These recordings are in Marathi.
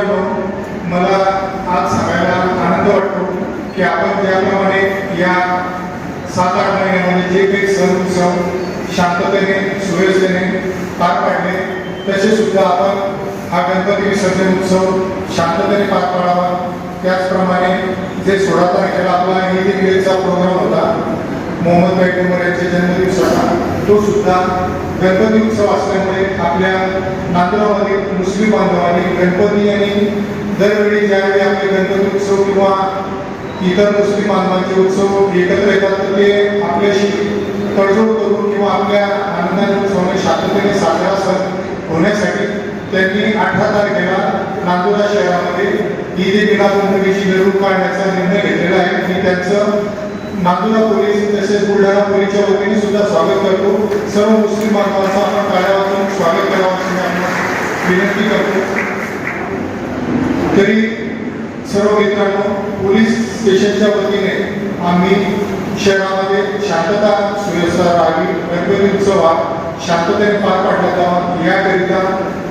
करतो मला आज सांगायला आनंद वाटतो की आपण ज्याप्रमाणे या सात आठ महिन्यामध्ये जे काही सण उत्सव शांततेने सुव्यवस्थेने पार पाडले तसे सुद्धा आपण हा गणपती विसर्जन उत्सव शांततेने पार पाडावा. त्याचप्रमाणे जे सोळा तारखेला आपला ईद ईदचा प्रोग्राम होता मोहम्मद पैगंबर यांच्या जन्मदिवसाचा तो सुद्धा गणपती उत्सव असल्यामुळे आपल्या नांदगावमधील मुस्लिम बांधवांनी गणपती आणि दरवेळी ज्यावेळी आपले गणपती उत्सव किंवा इतर मुस्लिम बांधवांचे उत्सव एकत्र येतात तर ते आपल्याशी तडजोड करून किंवा आपल्या आनंदाने उत्सवाने शांततेने साजरा सण होण्यासाठी त्यांनी अठरा तारखेला नांदुरा शहरामध्ये ईद ए मिलादुन्नबीची मिरवणूक काढण्याचा निर्णय घेतलेला आहे. आणि त्यांचं नांदुरा पोलीस तसेच बुलढाणा पोलीसच्या वतीने सुद्धा स्वागत करतो. सर्व मुस्लिम बांधवांचा आपण टाळ्या स्वागत करावं अशी विनंती करतो. तरी सर्व मित्रांनो पोलीस स्टेशनच्या वतीने आम्ही शहरामध्ये शांतता सुव्यवस्था राहावी गणपती उत्सवात शांततेने पार पाडला जावा. याकरिता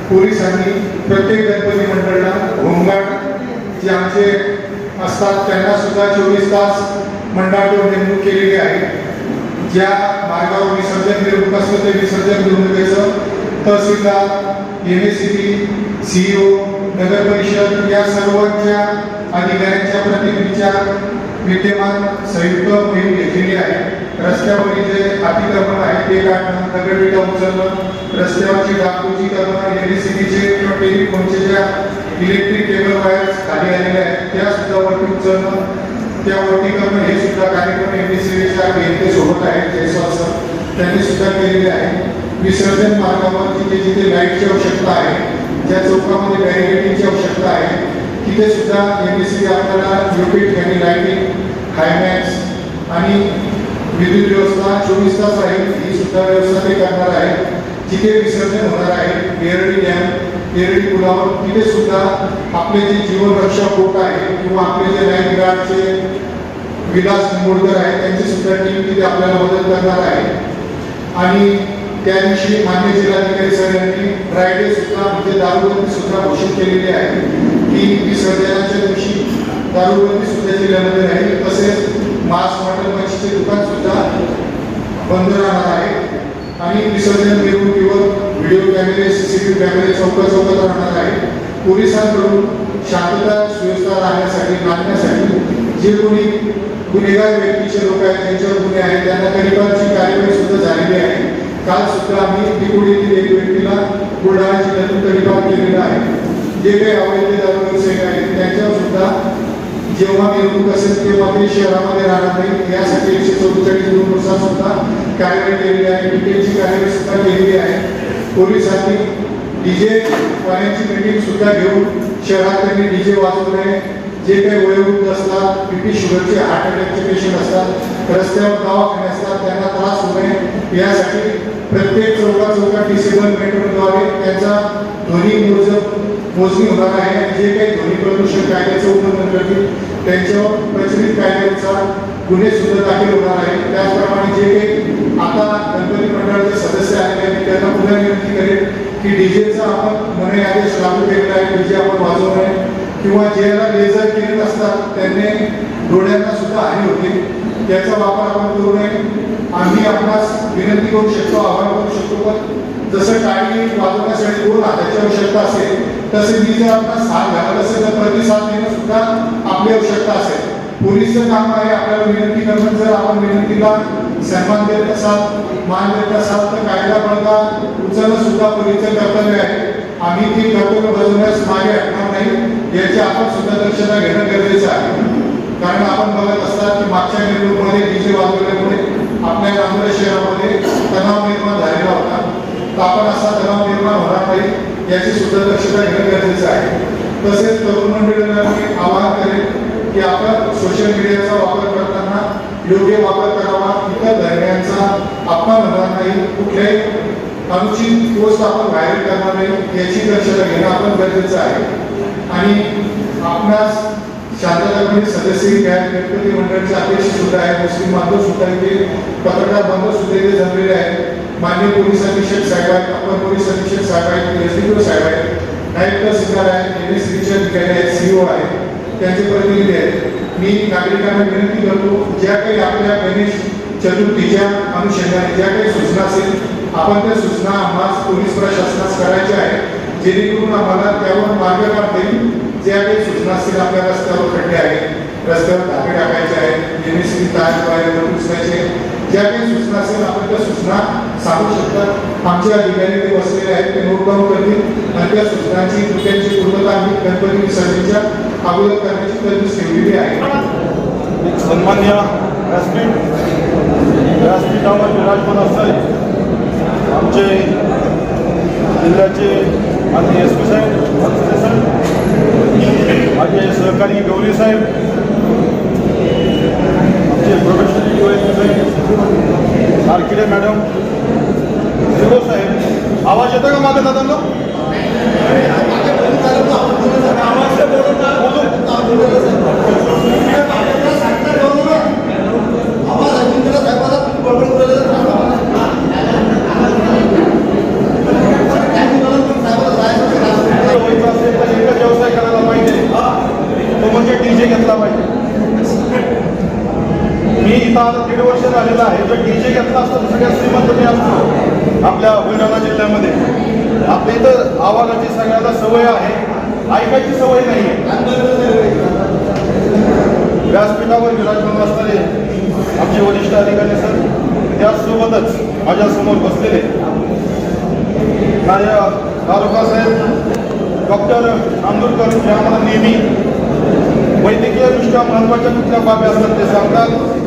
पोलिसांनी प्रत्येक गणपती मंडळाला होमगार्ड जे आमचे असतात त्यांना सुद्धा चोवीस तास मंडळाकडून नेमणूक केलेली आहे. ज्या मार्गावर विसर्जन मिरवणूक असतं ते विसर्जन मिरवणुकीचं तहसीलदार M S C B CEO नगर परिषद या सर्वांच्या अधिकाऱ्यांच्या प्रतिनिधीच्या विद्यमान संयुक्त मोहीम घेतलेली आहे. रस्त्यावरील जे अतिक्रमण आहे ते काढणं दगडविटा उचलणं रस्त्यावरची डागडुजी करणं एम एस सी बीचे किंवा टेलिफोनचे ज्या इलेक्ट्रिक केबल वायर्स खाली आलेल्या आहेत त्या सुद्धा वरती उचलणं त्या वरती करणं हे सुद्धा कार्यक्रम एम बी सी बीच्या सोबत आहेत जयस्वाल सर त्यांनी सुद्धा केलेले आहे. विसर्जन मार्गावर तिथे जिथे लाईटची आवश्यकता आहे ज्या चौकामध्ये बॅरिकेडिंगची आवश्यकता आहे तिथे सुद्धा एम बी सी आपल्याला योग्य ठिकाणी लाईटिंग हायमॅक्स आणि विद्युत व्यवस्था चोवीस तास राहील ही सुद्धा व्यवस्था ते करणार आहे जिथे विसर्जन होणार आहे येरळी डॅम येरळी पुलावर तिथे सुद्धा आपले जे जीवनरक्षक बोट आहे किंवा आपले जे लाईफ गार्डचे विलास निंबोडकर आहे त्यांची सुद्धा टीम तिथे आपल्याला मदत करणार आहे. आणि त्या दिवशी मान्य जिल्हाधिकारी सर यांनी ड्रायडे सुद्धा म्हणजे दारूबंदी सुद्धा घोषित केलेली आहे की विसर्जनाच्या दिवशी दारूबंदी सुद्धा जिल्ह्यामध्ये राहील. तसेच मास मटण मच्छीचे दुकान सुद्धा बंद राहणार आहे. आणि विसर्जन मिरवणुकीवर व्हिडिओ कॅमेरे सीसीटीव्ही कॅमेरे चौका चौकात राहणार आहे. पोलिसांकडून शांतता सुव्यवस्था राहण्यासाठी मानण्यासाठी जे कोणी गुन्हेगार व्यक्तीचे लोक आहेत त्यांच्यावर गुन्हे आहेत त्यांना करिबाची कार्यवाही सुद्धा झालेली आहे. काल सुद्धा आम्ही दिकुडीतील एक व्यक्तीला बुलढाणा जिल्ह्यातून करिबाग केलेला आहे. जे काही अवैध दारू व्यावसायिक आहेत त्यांच्यावर सुद्धा जेव्हा निवडणूक असेल तेव्हा ते शहरामध्ये राहणार नाही. यासाठी एकशे चौवेचाळीस दोन वर्षात सुद्धा कार्यवाही केलेली आहे. डिटेलची कार्यवाही सुद्धा केलेली आहे. पोलिसांनी डीजे वाल्यांची मीटिंग सुद्धा घेऊन शहरात त्यांनी डीजे वाजवणे जे काही वयोवृद्ध असतात बीपी शुगरचे हार्ट अटॅकचे पेशंट असतात रस्त्यावर दवाखाने असतात त्यांना त्रास होऊ नये. यासाठी प्रत्येक चौका चौका डिसेबल मेट्रोद्वारे त्यांचा ध्वनी मोज मोजणी होणार आहे. आणि जे काही ध्वनी प्रदूषण कायद्याचं उल्लंघन करतील त्यांच्यावर प्रचलित कायद्यानुसार गुन्हे सुद्धा दाखल होणार आहे त्याचप्रमाणे जे काही आता गणपती मंडळाचे सदस्य आले आहेत त्यांना पुन्हा विनंती करेल की डीजेचा आपण मने आदेश लागू केलेला आहे डीजे आपण वाजवू नये किंवा ज्याला लेझर केलेले असतात त्यांनी डोळ्यांना सुद्धा हानी होते. त्याचा वापर आपण करू नये. आम्ही आपणास विनंती करू शकतो आवाहन करू शकतो पण जसं टाळी वाजवण्यासाठी दोन हाताची आवश्यकता असेल तसे मी जर आपणास साथ घालत असेल तर प्रतिसाद देणं सुद्धा आपली आवश्यकता असेल. पोलीसचं काम आहे आपल्याला विनंती करणं जर आपण विनंतीला सन्मान देत असाल मान देत असाल तर कायदा बळगा उचलणं सुद्धा पोलीसचं कर्तव्य आहे. आम्ही ती कर्तव्य बजावण्यास मागे हटणार नाही याची आपण सुद्धा दक्षता घेणं गरजेचं आहे. कारण आपण बघत असतात की मागच्या निवडणुकीमध्ये डीजे वाजवल्यामुळे आपल्या नांदेड शहरामध्ये तणाव निर्माण झालेला होता. तर आपण असा तणाव निर्माण होणार नाही याची सुद्धा दक्षता घेणं गरजेचं आहे. तसेच तरुण मंडळींना मी आवाहन करेन की आपण सोशल मीडियाचा वापर करताना योग्य वापर करावा इतर धर्मियांचा अपमान होणार नाही. कुठल्याही अनुचित पोस्ट आपण व्हायरल करणार नाही याची दक्षता घेणं आपण गरजेचं आहे. आणि आपणास शांततापणे सदस्य घ्या गणपती मंडळाचे अध्यक्ष सुद्धा आहे मुस्लिम बांधव सुद्धा इथे पत्रकार बांधव सुद्धा इथे जमलेले आहेत. मान्य पोलीस अधीक्षक साहेब आहेत अपर पोलीस अधीक्षक साहेब आहेत एस साहेब आहेत नायब तहसीलदार आहेत एन एस चे अधिकारी आहेत सीओ आहेत. त्यांचे प्रतिनिधी आहेत मी नागरिकांना विनंती करतो ज्या काही आपल्या गणेश चतुर्थीच्या अनुषंगाने ज्या काही सूचना असेल आपण त्या सूचना आम्हाला पोलीस प्रशासनास करायच्या आहेत. जेणेकरून आम्हाला त्यावर मार्ग काढता येईल ज्या काही सूचना असतील आपल्या रस्त्यावर खड्डे आहेत रस्त्यावर धाके टाकायचे आहेत एमएससी तार वायर पुसण्याचे ज्या काही सूचना असेल आपण त्या सूचना सांगू शकतात आमचे अधिकारी ते बसलेले आहेत ते नोट डाऊन करतील. आणि त्या सूचनांची कृत्यांची पूर्तता आम्ही गणपती विसर्जनच्या अगोदर करण्याची तरतूद ठेवलेली आहे. सन्मान्य व्यासपीठ व्यासपीठावर विराजमान असणारे आमचे जिल्ह्याचे माननीय एस पी साहेब वानसरे साहेब माझे सहकारी गौरी साहेब आमचे प्रोफेशनल डी साहेब आरकिडे मॅडम. हिरो साहेब आवाज येतो का माझा दादांना? व्हायचं असेल तर व्यवसाय करायला पाहिजे तो म्हणजे डीजे घेतला पाहिजे मी इथं आता दीड वर्ष झालेलं आहे जर डीजे घेतला असतो तर सगळ्यात श्रीमंत मी असतो आपल्या बुलढाणा जिल्ह्यामध्ये. आपल्या इथं आवाजाची सगळ्याला सवय आहे ऐकायची सवय नाही आहे. व्यासपीठावर विराजमान असणारे आमचे वरिष्ठ अधिकारी सर त्याचसोबतच माझ्यासमोर बसलेले. माझ्या तालुका साहेब डॉक्टर आंदोरकर जे आम्हाला नेहमी वैद्यकीयदृष्ट्या महत्त्वाच्या कुठल्या बाबी असतात ते सांगतात.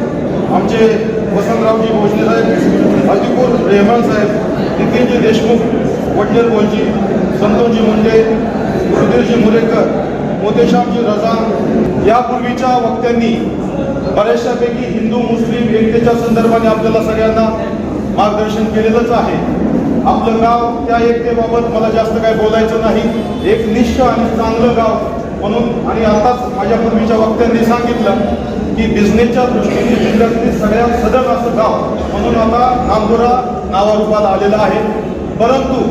आमचे वसंतरावजी भोसले साहेब हल्दीपूर रेहमान साहेब नितीनजी देशमुख वडनेर बोलजी संतोजी मुंडे सुधीरजी मुरेकर मोतेश्यामजी रजा यापूर्वीच्या वक्त्यांनी बऱ्याचशापैकी हिंदू मुस्लिम एकतेच्या संदर्भाने आपल्याला सगळ्यांना मार्गदर्शन केलेलंच आहे. आपलं गाव त्या एकतेबाबत मला जास्त काही बोलायचं नाही. एक निष्ठ आणि चांगलं गाव म्हणून आणि आताच माझ्या पूर्वीच्या वक्त्यांनी सांगितलं. की बिझनेसच्या दृष्टीने जिल्ह्यातील सगळ्यात सदन असं गाव म्हणून आता नांदुरा नावारूपाला आलेलं आहे. परंतु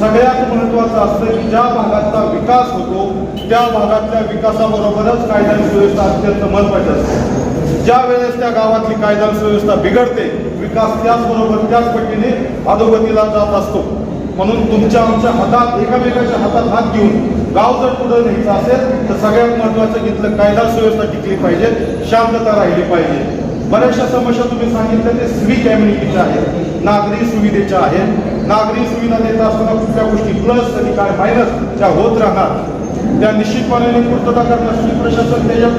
सगळ्यात महत्त्वाचं असतं की ज्या भागाचा विकास होतो त्या भागातल्या विकासाबरोबरच कायदा सुव्यवस्था अत्यंत महत्त्वाची असते. ज्या वेळेस त्या गावातली कायदा सुव्यवस्था बिघडते विकास त्याचबरोबर त्याच पटीने अधोगतीला जात असतो. म्हणून तुमच्या आमच्या हातात एकामेकाच्या हातात हात घेऊन गाव जर पुढे न्यायचं असेल तर सगळ्यात महत्त्वाचं घेतलं कायदा सुव्यवस्था टिकली पाहिजे शांतता राहिली पाहिजे. बऱ्याचशा समस्या तुम्ही सांगितल्या ते सिव्हिक कम्युनिटीच्या आहेत नागरी सुविधेच्या आहेत. नागरी सुविधा देत असताना कुठल्या गोष्टी प्लस आणि काय मायनस त्या होत राहणार. त्या निश्चितपणे पूर्तता करण्यासाठी प्रशासन त्याच्या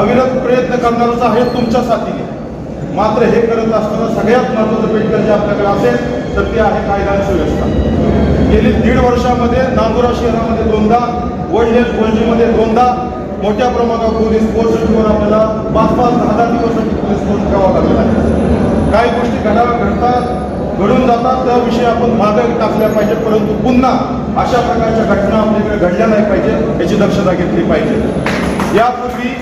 अविरत प्रयत्न करणारच आहे तुमच्या साथीने मात्र हे करत असताना सगळ्यात महत्त्वाचं पेटकर जे आपल्याकडे असेल तर ते आहे कायदा सुव्यवस्था गेली दीड वर्षामध्ये नांदुरा शहरामध्ये दोनदा वडलेस गोलजीमध्ये दोनदा मोठ्या प्रमाणावर पोलीस फोर्सवर आपल्याला पाच पाच दहा दहा दिवसासाठी पोलीस फोर्स ठेवावा लागलेला आहे. काही गोष्टी घडा घडतात घडून जातात त्या विषयी आपण मागे टाकल्या पाहिजे परंतु पुन्हा अशा प्रकारच्या घटना आपल्याकडे घडल्या नाही पाहिजे याची दक्षता घेतली पाहिजे. यापूर्वी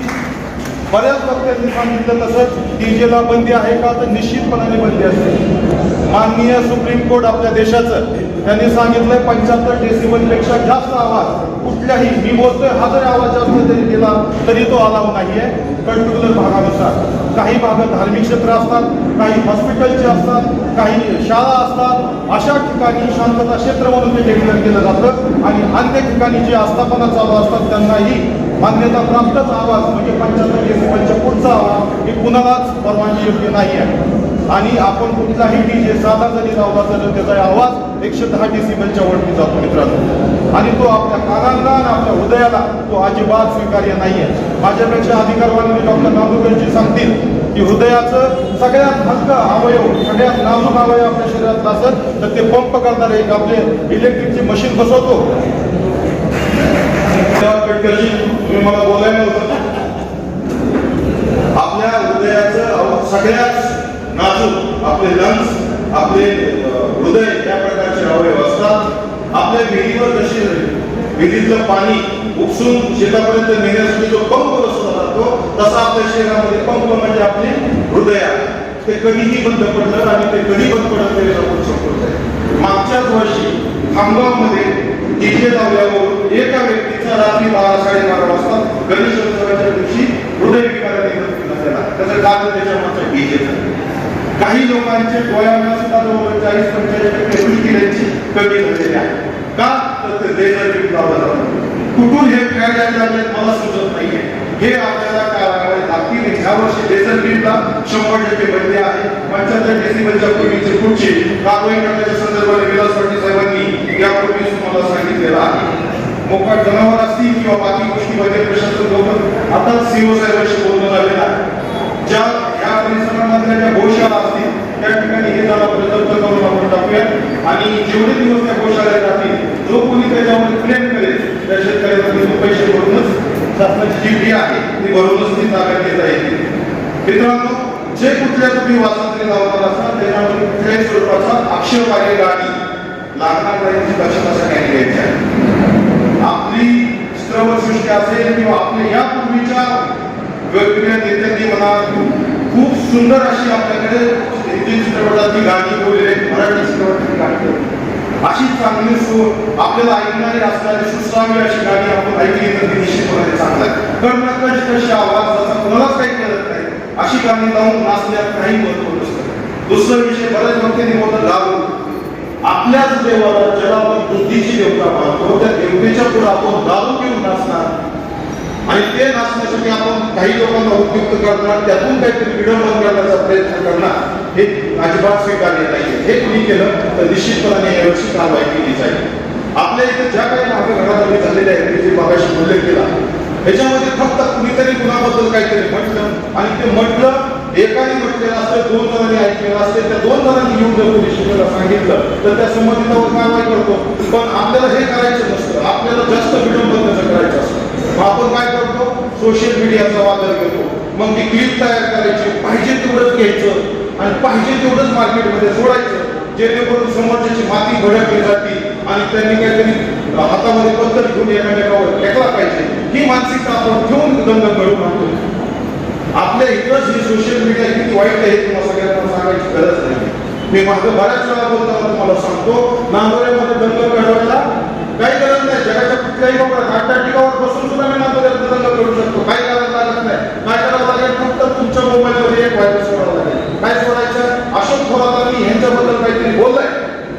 बऱ्याच वक्त्यांनी सांगितलं तसंच डीजेला बंदी आहे का? तर निश्चितपणाने बंदी असते माननीय सुप्रीम कोर्ट आपल्या देशाचं त्यांनी सांगितलंय पंच्याहत्तर डेसिबलपेक्षा जास्त आवाज कुठल्याही मी बोलतोय हा जरी आवाज जास्त जरी केला तरी तो अलाव नाही आहे पर्टिक्युलर भागानुसार. काही भाग धार्मिक क्षेत्र असतात काही हॉस्पिटलचे असतात काही शाळा असतात अशा ठिकाणी शांतता क्षेत्र म्हणून ते डिक्लेअर केलं जातं. आणि अन्य ठिकाणी जे आस्थापना चालू असतात त्यांनाही मान्यता प्राप्तच आवाज म्हणजे पंचायत डेसिबलच्या आवाज ही कुणालाच परवानगी योग्य नाही आहे. आणि आपण कुठलाही डीजे साधा जरी लावला तरी त्याचा आवाज एकशे दहा डेसिबलच्या वरती जातो मित्रांनो. आणि तो आपल्या कानांना आणि आपल्या हृदयाला तो अजिबात स्वीकार्य नाही आहे माझ्यापेक्षा अधिकारवान डॉक्टर नांदुकरजी सांगतील की हृदयाचं सगळ्यात हलका अवयव सगळ्यात नाजूक अवयव आपल्या शरीरात असेल तर ते पंप करणारे एक आपले इलेक्ट्रिकची मशीन बसवतो. त्या पेटकरजी तुम्ही मला बोलाय आपल्या हृदयाचं सगळ्याच नाजूक आपले लंग्स आपले हृदय त्या प्रकारचे अवयव असतात. आपल्या विहिरीवर कशी विहिरीतलं पाणी उपसून शेतापर्यंत नेण्यासाठी जो पंप बसवला जातो तसा आपल्या शरीरामध्ये पंप म्हणजे आपले हृदय आहे. ते कधीही बंद पडलं आणि ते कधी बंद पडत नाही आपण संपूर्ण मागच्याच वर्षी खामगावमध्ये डीजे लावल्यावर एका व्यक्तीचा रात्री बारा साडेबारा वाजता गणेश उत्सवाच्या दिवशी हृदयविकाराने मृत्यू झाला त्याचं कारण त्याच्या मागचं डीजेचं काही लोकांचे डोळ्यांना सुद्धा जवळ चाळीस पंचेचाळीस टक्के दृष्टी त्यांची कमी झालेली आहे. का? तर ते लेझर बीम लावलं जातं कुठून हे काय लागले मला समजत नाहीये. हे आपल्याला काय ह्या वर्षी लेझर बीमला शंभर टक्के बंदी आहे. पंचाहत्तर डेसिबलच्या पूर्वीची पुढची कारवाई करण्याच्या संदर्भाने विलास पाटील साहेबांनी यापूर्वी तुम्हाला सांगितलेलं आहे. मोकाट जनावर असतील किंवा बाकी गोष्टीमध्ये प्रशासन लोक आता सीओ साहेबांशी बोलणं झालेलं आहे. ज्या ह्या परिसरामधल्या ज्या गोशाळा असतील त्या ठिकाणी हे जनावर जप्त करून आपण टाकूया. आणि जेवढे दिवस त्या गोशाळेत राहतील जो कोणी त्याच्यावर क्लेम करेल त्या शेतकऱ्यांना पैसे भरूनच शासनाची जी फी आहे. ती भरूनच ती ताब्यात घेता येईल मित्रांनो जे कुठल्या तुम्ही वाचन लावणार असाल त्याच्यामध्ये कुठल्याही स्वरूपाचा आक्षेप आहे गाडी लागणार नाही याची दक्षता सगळ्यांनी घ्यायची आहे आपली स्त्रवर असेल किंवा आपल्या यापूर्वीच्या वेगवेगळ्या नेत्यांनी म्हणा खूप सुंदर अशी आपल्याकडे हिंदी चित्रपटाची गाणी बोलले मराठी चित्रपटाची गाणी बोलले. अशी चांगली सु आपल्याला ऐकणारी असणारी सुसावी अशी गाणी आपण ऐकली तर ती निश्चितपणे चांगलं कारण कशी कशी आवाज जसा कोणालाच काही कळत नाही. अशी गाणी लावून नाचण्यात काही महत्त्व नसतं. दुसरा विषय बऱ्याच भक्तीने बोलतात दारू. आपल्याच देवाला ज्याला आपण बुद्धीची देवता मानतो त्या देवतेच्या पुढे आपण दारू घेऊन नाचणार. आणि ते नाचण्यासाठी आपण काही लोकांना उपयुक्त करणार त्यातून काहीतरी विडंबन करण्याचा प्रयत्न करणार. हे अजिबात स्वीकारले नाही हे कुणी केलं तर निश्चितपणाने यावर्षी कारवाई केली जाईल. आपल्या इथे ज्या काही मागे घडामोडी झालेल्या आहेत त्याची मागाशी उल्लेख केला. त्याच्यामध्ये फक्त कुणीतरी कुणाबद्दल काहीतरी म्हटलं आणि ते म्हटलं एकाने म्हटलेलं असतं दोन जणांनी ऐकलेलं असते त्या दोन जणांनी येऊन जर पोलीस सांगितलं तर त्या संबंधितावर कारवाई करतो. पण आपल्याला हे करायचं नसतं. आपल्याला जास्त विडंबन त्याचं करायचं असतं. मग आपण काय करतो? सोशल मीडियाचा वापर करतो. मग ती क्लिप तयार करायची. पाहिजे तेवढंच घ्यायचं. आणि पाहिजे तेवढंच मार्केटमध्ये सोडायचं जेणेकरून समोरच्याची माती भडकली जाते आणि त्यांनी काहीतरी हातामध्ये पद्धत घेऊन एकामेकावर फेकला पाहिजे. ही मानसिकता आपण ठेवून दंग घडून आणतो आपल्या इकडंच हे सोशल मीडिया किती वाईट आहे तुम्हाला सगळ्यांना सांगायची गरज नाही. मी माझं बऱ्याच वेळा बोलताना तुम्हाला सांगतो नांदोऱ्यामध्ये दंग घडवायला काही गरज नाही. जगाच्या कुठल्याही लोकांना अंटार्क्टिकावर बसून सुद्धा मी नांदोऱ्यात दंग करू शकतो काही करायला लागत नाही काय करावं लागेल फक्त तुमच्या मोबाईलमध्ये एक व्हायरस सोडावं लागेल काय सोडायचं अशोक थोरातांनी यांच्याबद्दल काहीतरी बोललंय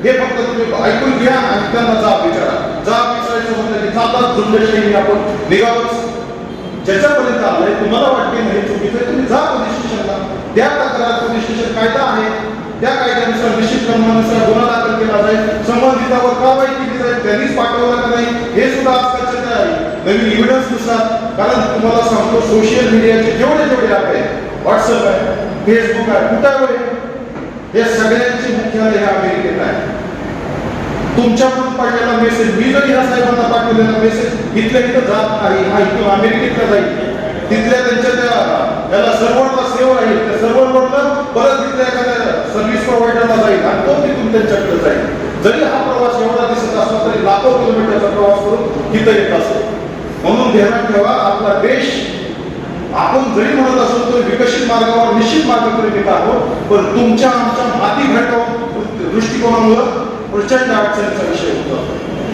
हे फक्त तुम्ही ऐकून घ्या आणि त्यांना जाब विचारा. जाब विचारायचं म्हणलं की जातात झुंडशाही आपण निघावंच ज्याच्यापर्यंत आलंय तुम्हाला वाटते नाही चुकीचं तुम्ही जा पोलीस स्टेशनला. त्या तक्रार पोलीस स्टेशन कायदा आहे. त्या कायद्यानुसार निश्चित क्रमानुसार गुन्हा दाखल केला जाईल. संबंधितावर कारवाई केली जाईल त्यांनीच पाठवला का नाही हे सुद्धा आजकालच्या आहे नवीन इव्हिडन्सनुसार. कारण तुम्हाला सांगतो सोशल मीडियाचे जेवढे जेवढे ॲप आहे व्हॉट्सअप आहे फेसबुक आहे कुठं आहे? हे सगळ्यांचे मुख्यालय हे अमेरिकेत आहे तुमच्याकडून पडलेला मेसेज मी जरी ह्या साहेबांना पाठवलेला मेसेज इथल्या इथं जात नाही हा इथून अमेरिकेतला जाईल. तिथल्या त्यांच्या त्या त्याला सर्व्हरला सेव्ह आहे. त्या सर्व्हरवरनं परत तिथल्या एखाद्या सर्व्हिस प्रोव्हायडरला जाईल आणि तो तिथून त्यांच्याकडे जाईल. जरी हा प्रवास एवढा दिसत असला तरी लाखो किलोमीटरचा प्रवास करून तिथं येत असतो म्हणून ध्यानात ठेवा आपला देश आपण जरी म्हणत असलो तरी विकसित मार्गावर निश्चित मार्गाकडे येत आहोत पण तुमच्या आमच्या माती घटक दृष्टिकोनामुळं प्रचंड अडचणीचा विषय होतो.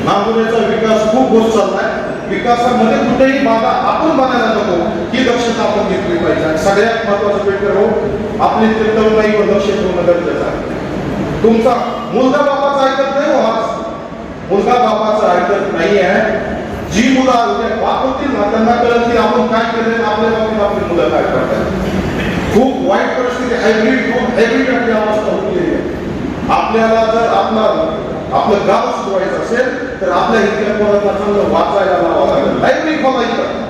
नागोऱ्याचा विकास खूप होत चाललाय. विकासामध्ये कुठेही बाधा आपण बनायला नको. ही दक्षता आपण घेतली पाहिजे. आणि सगळ्यात महत्वाचं पेपर हो आपली तरुणाईवर लक्ष ठेवणं गरजेचं आहे तुमचा मुलगा बापाचा ऐकत नाही हो आज. मुलगा बाबाचं ऐकत नाही आहे जी मुलं उद्या वापरतील ना त्यांना कळत की आपण काय केलं आपल्या बाबतीत आपली मुलं काय करतात. खूप वाईट परिस्थिती हायब्रिड खूप हायब्रिड आपली अवस्था होती. आहे आपल्याला जर आपला आपलं गाव सुधारायचं असेल तर आपल्या इथल्या पोरांना चांगलं वाचायला लावावं लागेल. लायब्ररी खोलायचं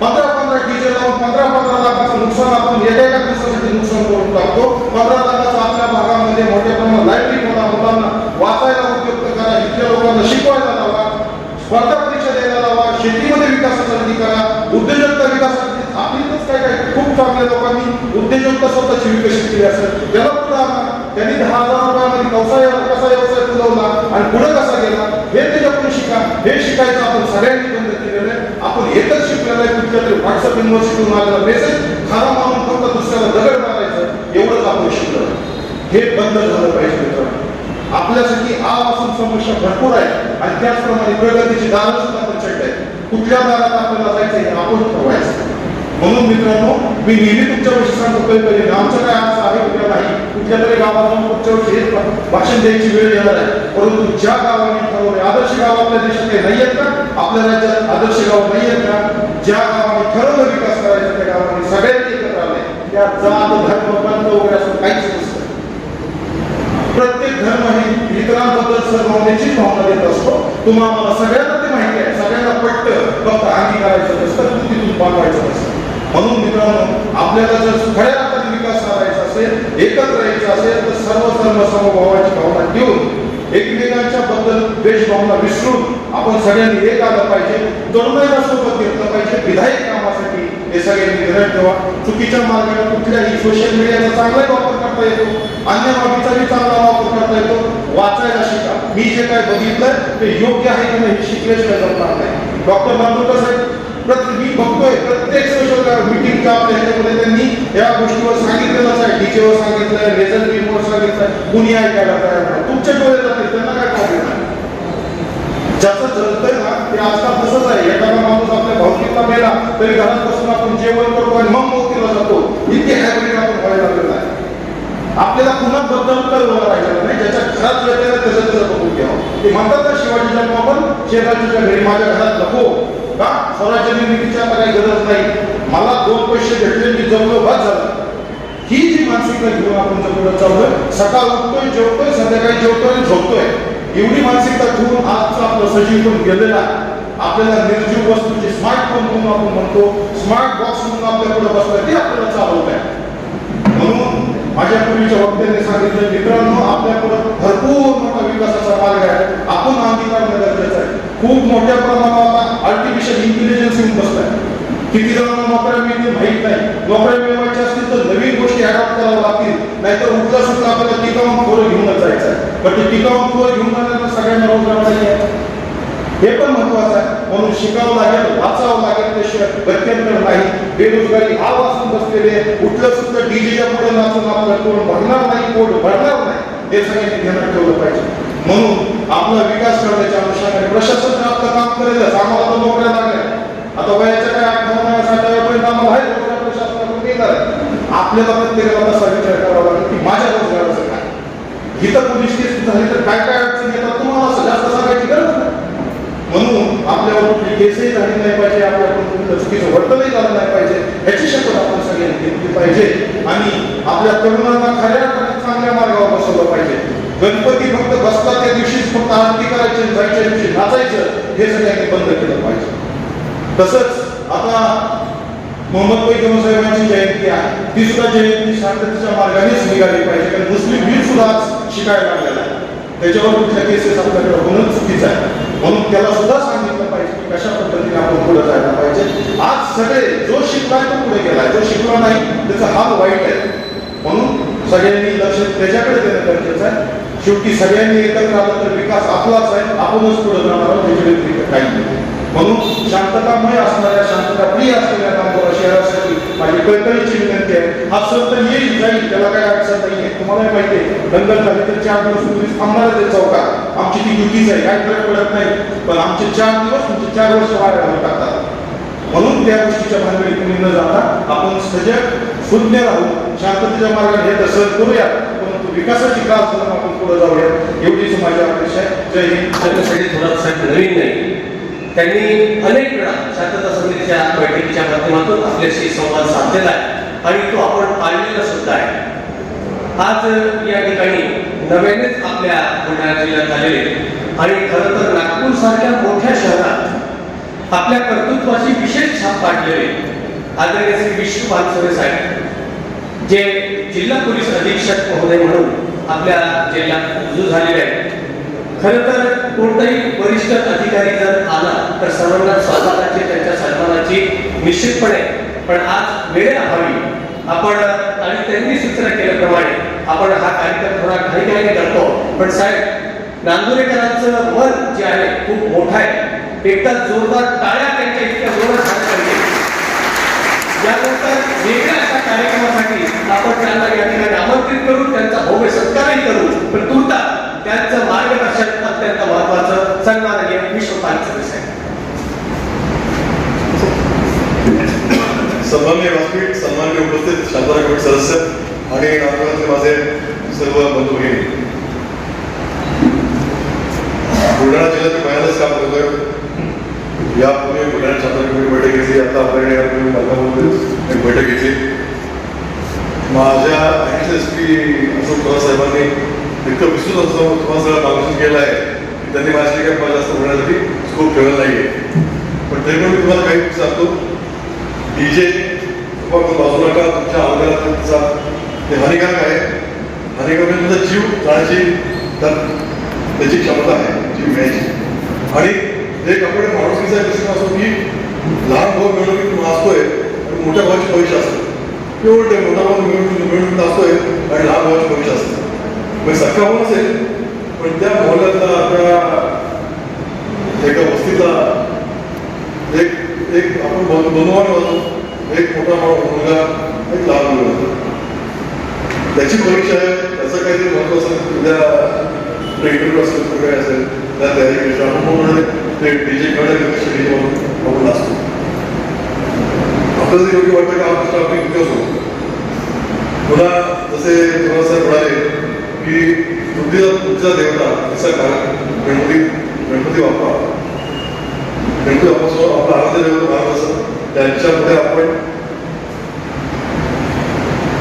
पंधरा पंधरा डीजे लावून पंधरा पंधरा लाखाचं नुकसान आपण एका एका दिवसासाठी नुकसान करून टाकतो. पंधरा लाखाचं आपल्या भागामध्ये मोठ्या प्रमाणात लायब्ररी खोला मुलांना वाचायला उपयुक्त करा इथल्या लोकांना शिकवायला लावा. स्पर्धा परीक्षा द्यायला लावा. शेतीमध्ये विकासासाठी करा. उद्योजकता विकासासाठी. आपलीच काय काय खूप चांगल्या लोकांनी उद्योजकता स्वतःची विकसित केली असेल. त्याला पुढे त्यांनी दहा हजार रुपयामध्ये व्यवसाय कसा व्यवसाय फुलवला आणि पुढे कसा गेला हे त्याच्याकडून शिका. हे शिकायचं आपण सगळ्यांनी बंद केलेलं आहे. आपण एकच शिकलेलं आहे कुठल्या तरी व्हॉट्सअप युनिव्हर्सिटीतून आलेला मेसेज खरा मानून फक्त दुसऱ्याला दगड मारायचं एवढंच आपण शिकलं. हे बंद झालं पाहिजे मित्रांनो. आपल्यासाठी आपासून समस्या भरपूर आहे आणि त्याचप्रमाणे प्रगतीची दारं सुद्धा प्रचंड आहे कुठल्या दारात आपल्याला जायचं हे आपण ठरवायचं. म्हणून मित्रांनो मी नेहमी तुमच्या वर्षी सांगतो. कधी गावचं काय आज आहे कुठल्या नाही कुठल्या तरी गावात पुढच्या वर्षी हेच भाषण द्यायची वेळ येणार आहे. परंतु ज्या गावाने ठरवले आदर्श गाव आपल्या देशात काही नाही आहेत का? आपल्या राज्यात आदर्श गाव नाही आहेत का? ज्या गावाने ठरवलं विकास करायचा त्या गावाने सगळ्यांनी एकत्र आले त्या जात धर्म पंथ वगैरे असं काहीच नसतं. प्रत्येक धर्म हे इतरांबद्दल सद्भावनेची भावना देत असतो. तुम्हाला सगळ्यांना ते माहिती आहे. सगळ्यांना पटतं. फक्त आम्ही करायचं नसतं तिथून पाठवायचं नसतं. म्हणून मित्रांनो आपल्याला जर खऱ्या अर्थाने विकास साधायचा असेल एकत्र यायचं असेल तर सर्व सर्व समभावाची भावना घेऊन एकमेकांच्या बद्दल देशभावना विसरून आपण सगळ्यांनी एक आलं पाहिजे तरुणाईला सोबत घेतलं पाहिजे विधायक कामासाठी हे सगळ्यांनी निर्णय ठेवा. चुकीच्या मार्गाने कुठल्याही सोशल मीडियाचा चांगलाही वापर करता येतो अन्य बाबीचाही चांगला वापर करता येतो. वाचायला शिका. मी जे काय बघितलं ते योग्य आहे की नाही शिकलेच शिकल्याशिवाय जमणार नाही. डॉक्टर बांधवकर साहेब मी बघतोय प्रत्येक सोशल मिटिंगच्या आपल्या ह्याच्यामध्ये त्यांनी या गोष्टीवर सांगितलेलंच आहे. टीचेवर सांगितलंय रेझल्ट रिपोर्ट सांगितलंय कुणी ऐकायला तयार नाही तुमच्या डोळे जातील त्यांना काय प्रॉब्लेम आहे? ज्याचं जळतंय ना ते आजकाल तसंच आहे. एखादा माणूस आपल्या भावनिकता मेला तरी घरात बसून आपण जेवण करतो आणि मग मोतीला जातो. इतके हॅबिट आपण व्हायला लागलेलं आहे. आपल्याला पुन्हा बद्दल तर राहिलेलं नाही? ज्याच्या घरात व्यक्तीला त्याचं त्याचं बघून घ्यावं ते म्हणतात ना शिवाजी जन्म आपण शेजारच्या घरी माझ्या घरात नको. स्वराज्य निर्मितीची आता काही गरज नाही. मला दोन पैसे भेटले मी जगलो बस झालं. ही जी मानसिकता घेऊन आपण जर पुढे चाललोय सकाळ उठतोय जेवतोय संध्याकाळी जेवतोय आणि झोपतोय. एवढी मानसिकता ठेवून आजचा आपलं सजीव पण गेलेला आपल्याला निर्जीव वस्तूची स्मार्टफोन म्हणून आपण म्हणतो स्मार्ट बॉक्स म्हणून आपल्याकडे बसतोय ते आपल्याला चालवत आहे. म्हणून माझ्या पूर्वीच्या वक्त्यांनी सांगितलं मित्रांनो आपल्याकडं भरपूर मोठा विकासाचा मार्ग आहे. आपण अंगीकारणं गरजेचं आहे? खूप मोठ्या प्रमाणात आर्टिफिशियल इंटेलिजन्स येऊन बसलाय. किती जणांना नोकऱ्या मिळतील माहीत नाही. नोकऱ्या मिळवायच्या असतील तर नवीन गोष्टी अडॉप्ट कराव्या लागतील. नाहीतर उठला सुद्धा आपल्याला टिकावून खोरं घेऊनच जायचं आहे. पण ते टिकाऊन खोरं घेऊन जाण्याला सगळ्यांना रोजगार नाही आहे. हे पण महत्वाचं आहे. म्हणून शिकावं लागेल वाचावं लागेल त्याशिवाय गत्यंतर नाही. बेरोजगारी हा वाचून बसलेले उठलं सुद्धा डीजेच्या पुढे नाचून आपलं कोण भरणार नाही कोण भरणार नाही. हे सगळ्यांनी ध्यानात ठेवलं पाहिजे. म्हणून आपला विकास करण्याच्या अनुषंगाने प्रशासन आपलं काम करेलच. आम्हाला तर नोकऱ्या लागल्या. आता वयाच्या काय अठ्ठावन्न साठाव्यापर्यंत आम्हाला आहे प्रशासनाकडून मिळणार आहे. आपल्याला प्रत्येकाला असा विचार करावा लागेल की माझ्या रोजगाराचं काय? इथं पोलीस केस झाली तर काय काय अडचणी येतात? तुम्हाला असं जास्त सांगायची गरज नाही. म्हणून आपल्यावर कुठली केसही झाली नाही पाहिजे आपल्याकडून कुठलं चुकीचं वर्तनही झालं नाही पाहिजे ह्याची शपथ आपण सगळ्यांनी घेतली पाहिजे. आणि आपल्या तरुणांना खऱ्या चांगल्या मार्गावर बसवलं पाहिजे. गणपती फक्त बसला त्या दिवशीच फक्त आरती करायची आणि जायच्या दिवशी नाचायचं हे सगळ्यांनी बंद केलं पाहिजे. तसंच आता मोहम्मद पैगंबर साहेबांची जयंती आहे. ती सुद्धा जयंती शांततेच्या मार्गानेच निघाली पाहिजे. कारण मुस्लिम वीर सुद्धा आज शिकायला लागलेला आहे. त्याच्यावर कुठल्या केसेस आपल्याकडे होणं चुकीचं आहे. म्हणून त्याला सुद्धा सांगितलं पाहिजे की कशा पद्धतीने आपण पुढे जायला पाहिजे. आज सगळे जो शिकलाय तो पुढे गेलाय. जो शिकला नाही त्याचा हाल वाईट आहे. म्हणून सगळ्यांनी लक्ष त्याच्याकडे देणं गरजेचं आहे. शेवटी सगळ्यांनी एकत्र आलं तर विकास आपलाच आहे. आपणच पुढे जाणार आहोत त्याच्या व्यतिरिक्त काही नाही. म्हणून शांततामय असणाऱ्या शांतताप्रिय असलेल्या नांदोरा शहरासाठी माझी कळकळीची विनंती आहे. हा सण तर येईल जाईल त्याला काय अडचण नाही आहे तुम्हाला माहिती आहे दंगल झाली तर चार दिवस तुम्ही थांबणार ते चौकात. आमची ती युतीच आहे काय फरक पडत नाही. पण आमचे चार दिवस तुमचे चार वर्ष वाया घालून टाकतात. म्हणून त्या गोष्टीच्या भानगडी तुम्ही न जाता आपण सजग शून्य राहू शांततेच्या मार्गाने हे तर करूया. विकासाची काळ करून आपण पुढे जाऊया. एवढीच माझी अपेक्षा आहे. जय हिंद. त्यांच्यासाठी थोडा साहेब नवीन नाही त्यांनी अनेक वेळा शांतता समितीच्या बैठकीच्या माध्यमातून आपल्याशी संवाद साधलेला आहे. आणि तो आपण पाळलेला सुद्धा आहे. आज या ठिकाणी नव्यानेच आपल्या बुलढाणा जिल्ह्यात आलेले आणि खरं तर नागपूर सारख्या मोठ्या शहरात आपल्या कर्तृत्वाची विशेष छाप पाडलेले आदरणीय श्री विष्णू पानसरे साहेब जे जिल्हा पोलीस अधीक्षक महोदय म्हणून आपल्या जिल्ह्यात रुजू झालेले आहेत. खरं तर कोणताही वरिष्ठ अधिकारी जर आला तर सर्वांना स्वागताची त्यांच्या सन्मानाची निश्चितपणे पण आज वेळ हवी. आपण आणि त्यांनी सूचना केल्याप्रमाणे आपण हा कार्यक्रम थोडा घाई घाईने करतो. पण साहेब नांदुरेकरांचं मन जे आहे खूप मोठं आहे. एकदा जोरदार टाळ्या त्यांच्या इतक्या जोरात झाल्या पाहिजे. यानंतर वेगळ्या कार्यक्रमासाठी आपण त्यांना या ठिकाणी आमंत्रित करू त्यांचा भव्य सत्कारही करू. पण तुर्ता त्यांचं मार्गदर्शन अत्यंत महत्वाचं सन्माननीय विश्व पालक साहेब. सन्मान्य व्यासपीठ सन्मान्य उपस्थित शांतरा कमिटी सदस्य आणि नागपुरातले माझे सर्व बंधू भगिनी बुलढाणा जिल्ह्यात मी पहिल्यांदाच काम करतोय. यापूर्वी बुलढाणा शांतरा कमिटी बैठक घेतली आता आपल्याकडे यापूर्वी मलकापूरमध्ये एक बैठक घेतली. माझ्या ऐकलंच की पी अशोक पवार साहेबांनी इतकं विसरून असं तुम्हाला सगळं मार्गदर्शन केलं आहे त्यांनी माझ्या काही मला जास्त होण्यासाठी स्कोप ठेवला नाही पण तरी पण मी तुम्हाला काही सांगतो डी जे बाजू नका तुमच्या आरोग्याचा ते हानिकारक आहे. हानिकारक म्हणजे तुमचा जीव जाण्याची त्याची क्षमता आहे जीव घ्यायची. आणि एक आपण माणुसकीचा प्रश्न असतो की लहान भाऊ मिळवणुकीत नाचतोय आणि मोठ्या भावाचे पैसे असतात किंवा ते मोठा मिळून मिळून मिळवणूक नाचतोय आणि लहान भावाची भविष्य असतं म्हणजे सख्खा होऊन असेल पण त्या मोहल्ल्यातला आपल्या एका वस्तीतला एक एक आपण बन- बनवान होतो एक मोठा मुलगा एक लहान मुलगा त्याची परीक्षा आहे त्याचं काहीतरी महत्त्व असेल उद्या इंटरव्ह्यू असेल काय असेल त्या तयारी करायची आपण म्हणून ते डीजे कडे डीजे म्हणून आपण असतो. आपल्याला योग्य वाटतं की आमचा प्रश्न विकास होतो पुन्हा जसे तुम्हाला साहेब म्हणाले की तुमच्या तुमचा देवता असा का गणपती गणपती बाप्पा. गणपती बाप्पासमोर आपला आराध्य देवता भारत असं त्यांच्यामध्ये आपण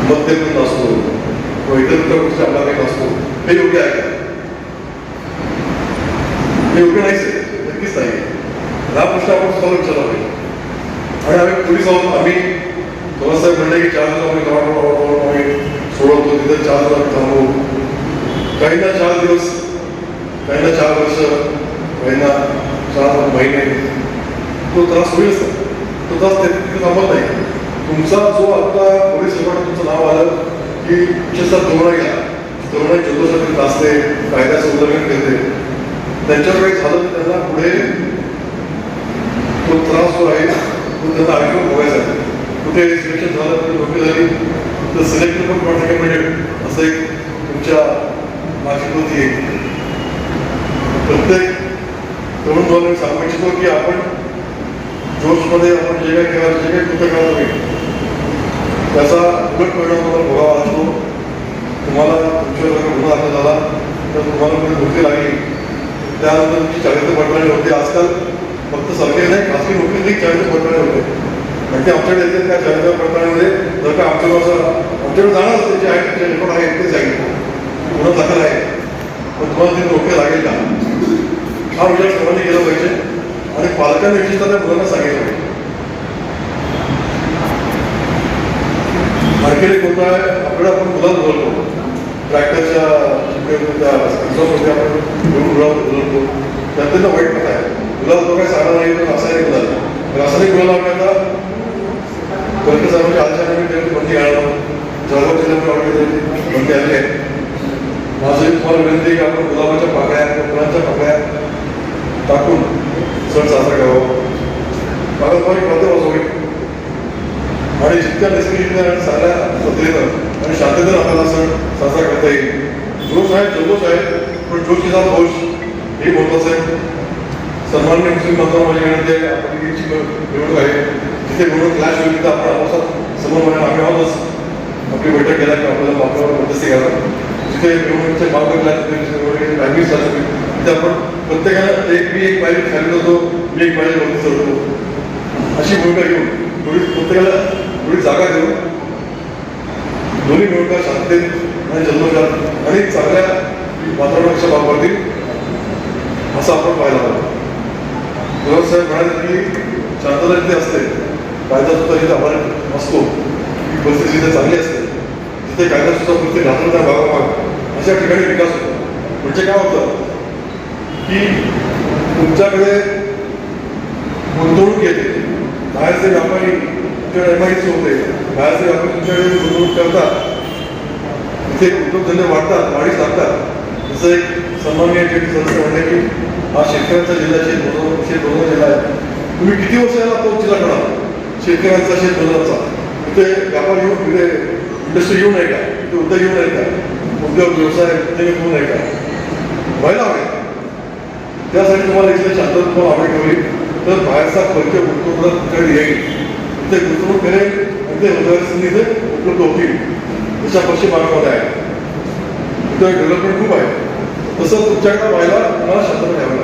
मध्य करून असतो किंवा इतर इतर गोष्टी आपला काही नसतो. हे योग्य आहे का? हे योग्य नाहीच आहे. नक्कीच नाही हा प्रश्न आपण स्वतः विचारला पाहिजे आणि आम्ही पोलीस आहोत. आम्ही थोडंसं म्हणले की चार दिवस आम्ही आम्ही सोडवतो. तिथे चार दिवस आम्ही थांबू काहींना चार दिवस काहींना चार वर्ष काहींना चार महिने. तो त्रास होईल तो त्रास तिथे थांबत नाही. तुमचा जो आता पोलीस विभागात तुमचं नाव आलं की विशेषतः तरुण घ्या. तरुण जल्लोषातील नाचते कायद्याचं उल्लंघन करते. त्यांच्याकडे झालं तर त्यांना पुढे तो त्रास जो आहे तो त्यांना आयुष्य आहे कुठे सिलेक्शन झालं कुठे नोकरी झाली तर सिलेक्शन पण कॉन्ट्रॅक्ट मिळेल म्हणजे असं एक तुमच्या माझी होती एक प्रत्येक तरुण मुलांना सांगू इच्छितो की आपण जोशमध्ये आपण जे काही केलं जे काही कृत्य करत नाही त्याचा उलट परिणाम तुम्हाला भोगावा असतो तुम्हाला तुमच्या जर गुन्हा दाखल झाला तर तुम्हाला कुठे नोकरी लागली. त्यानंतर तुमची चारित्र्य पडताळणी होती. आजकाल फक्त सरकारी नाही खासगी नोकरी चाळीस प्रकरणे होते. म्हणजे आणि ते आमच्याकडे येते त्या चाळीस प्रकरणामध्ये जर का आमच्या असं आमच्याकडे जाणार असते जे आहे तुमचे रेकॉर्ड आहे ते सांगितलं पुन्हा दाखल आहे. पण तुम्हाला ती नोकरी लागेल का? हा विचार सर्वांनी केला पाहिजे. आणि पालकांनी विशेषतः त्या मुलांना सांगितलं पाहिजे. आणखी एक होता आहे? आपल्याला आपण मुलांना बोलतो. ट्रॅक्टरच्या त्या आपण मुलांना बोलतो. त्यात त्यांना वाईट कथा आहे. मुलाला तो काय सांगणार नाही तर रासायनिक मुलाला रासायनिक मुलाला आपल्याला कलेक्टर म्हणजे साहेबांच्या आदेशाने त्यांनी बंदी घालणार जळगाव जिल्ह्यामध्ये ऑर्डर बंदी माझी तुम्हाला विनंती की आपण गुलाबाच्या पाकळ्या फुलांच्या पाकळ्या टाकून सण साजरा करावा. पारंपरिक वातावरण होईल आणि जितक्या निष्क्रियतेने आणि चांगल्या पद्धतीनं आणि शांततेनं आपल्याला सण साजरा करता येईल. जोश आहे जल्लोष आहे पण जोशीचा दोष हे महत्वाचं आहे. सन्मान्य मुस्लिम बांधव माझी विनंती आहे आपण निवडणूक आहे तिथे निवडणूक क्लॅश होईल तिथे आपण आपापसात समन्वय म्हणा आम्ही आहोतच. आपली बैठक केला की आपल्याला वापरावर मध्यस्थी घ्यायला तिथे निवडणुकीचे मार्ग क्लॅश होतील जिथे निवडणुकीचे टायमिंग क्लॅश होतील तिथे आपण प्रत्येकाला एक मी एक पायरी खाली जातो मी एक पायरी वरती चढतो अशी भूमिका घेऊन थोडी प्रत्येकाला थोडी जागा देऊन दोन्ही निवडणुका शांततेत आणि जन्मजात आणि चांगल्या वातावरणाच्या वापरतील असं आपण पाहायला हवं साहेब म्हणाले की शांतता असते. कायदा सुद्धा इथे आभार असतो ही परिस्थिती जिथे चांगली असते. तिथे कायदा सुद्धा कृती घालून त्या भागाभाग अशा ठिकाणी विकास होतो. म्हणजे काय होतं? की तुमच्याकडे गुंतवणूक येते. बाहेरचे व्यापारी तुमच्याकडे एम आय होते. बाहेरचे व्यापारी तुमच्याकडे गुंतवणूक करतात. तिथे उद्योगधंदे वाढतात वाढीस लागतात. जसं एक सन्मान्य जे सदस्य म्हणले की हा शेतकऱ्यांचा जिल्हा शेत शेत बनवून जिल्हा आहे. तुम्ही किती वर्ष याला तो जिल्हा करा शेतकऱ्यांचा शेत बनवण्याचा इथे व्यापार येऊन तिथे इंडस्ट्री येऊ नये का? इथे उद्योग येऊ नये का? उद्योग व्यवसाय उद्योग होऊ नये का? व्हायला हवे. त्यासाठी तुम्हाला इथले शांतता तुम्हाला आवड ठेवली. तर बाहेरचा खर्च गुंतवणूक तुमच्याकडे येईल. ते गुंतवणूक करेल आणि ते रोजगार संधी इथे उपलब्ध होतील. जशा पश्चिम भागामध्ये आहे. इथं डेव्हलपमेंट खूप आहे. तसं तुमच्याकडे व्हायला तुम्हाला शांतता ठेवावी